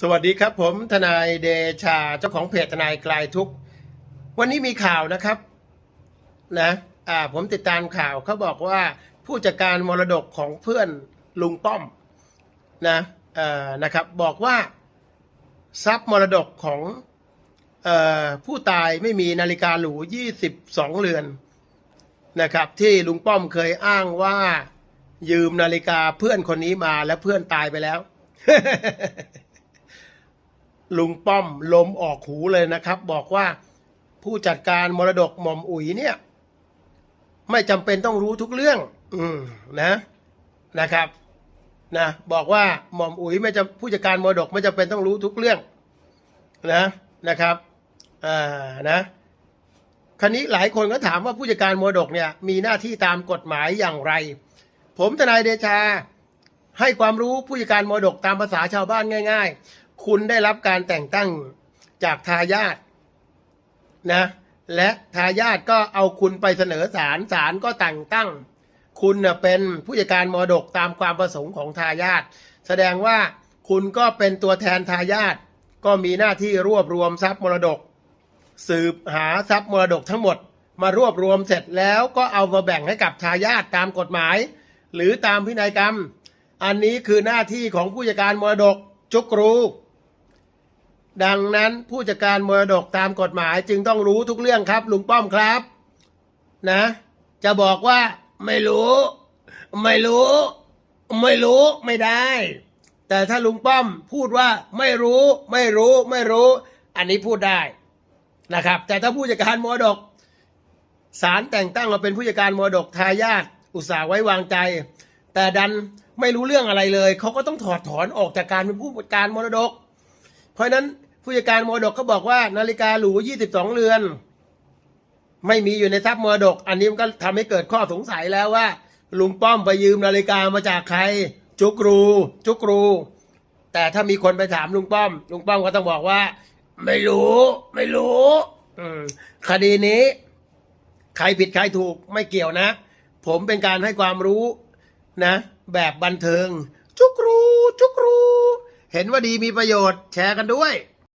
สวัสดีครับผมทนายเดชาเจ้าของเพจทนายคลายทุกวันนี้มีข่าวนะครับนะอ่าผมติดตามข่าวเขาบอกว่าผู้จัดการมรดกของเพื่อนลุงป้อมนะเอ่อนะครับบอกว่าทรัพย์มรดกของเอ่อผู้ตายไม่มีนาฬิกาหรู 22 เรือนนะครับ ที่ลุงป้อมเคยอ้างว่ายืมนาฬิกาเพื่อนคนนี้มาแล้วเพื่อนตายไปแล้ว ลุงป้อมลมออกหูเลยนะครับ บอกว่าผู้จัดการมรดกหม่อมอุ๋ยเนี่ย ไม่จำเป็นต้องรู้ทุกเรื่อง อืมนะนะครับ นะบอกว่าหม่อมอุ๋ยไม่จำผู้จัดการมรดกไม่จำเป็นต้องรู้ทุกเรื่อง นะนะครับอ่านะคราวนี้หลายคนก็ถามว่าผู้จัดการมรดกเนี่ย มีหน้าที่ตามกฎหมายอย่างไร ผมทนายเดชาให้ความรู้ผู้จัดการมรดกตามภาษาชาวบ้านง่าย ๆ คุณได้รับการแต่งตั้งจากทายาทนะ และทายาทก็เอาคุณไปเสนอศาลศาลก็แต่งตั้ง คุณเป็นผู้จัดการมรดกตามความประสงค์ของทายาทแสดงว่าคุณก็เป็นตัวแทนทายาทก็มีหน้าที่รวบรวมทรัพย์มรดก สืบหาทรัพย์มรดกทั้งหมด มารวบรวมเสร็จแล้วก็เอามาแบ่งให้กับทายาทตามกฎหมาย หรือตามพินัยกรรม อันนี้คือหน้าที่ของผู้จัดการมรดกจุกรู ดังนั้นผู้จัดการมรดกตามกฎหมายจึงต้องรู้ทุกเรื่องครับลุงป้อมครับ นะ จะบอกว่า ไม่รู้ ไม่รู้ ไม่รู้ไม่ได้ แต่ถ้าลุงป้อมพูดว่าไม่รู้ ไม่รู้ ไม่รู้ อันนี้พูดได้นะครับ แต่ถ้าผู้จัดการมรดกศาลแต่งตั้งมาเป็นผู้จัดการมรดกทายาทอุตส่าห์ไว้วางใจ แต่ดันไม่รู้เรื่องอะไรเลย เขาก็ต้องถอดถอนออกจากการเป็นผู้จัดการมรดก ราะนั้นผู้จัดการมรดกเขาบอกว่า นาฬิกาหรู22เรือน ไม่มีอยู่ในทรัพย์มรดก อันนี้มันก็ทำให้เกิดข้อสงสัยแล้วว่า ลุงป้อมไปยืมนาฬิกามาจากใคร จุกรู จุกรู แต่ถ้ามีคนไปถามลุงป้อม ลุงป้อมก็ต้องบอกว่า ไม่รู้ ไม่รู้คดีนี้ ใครผิดใครถูกไม่เกี่ยวนะ ผมเป็นการให้ความรู้นะ แบบบันเทิง จุกรู จุกรู เห็นว่าดีมีประโยชน์แชร์กันด้วย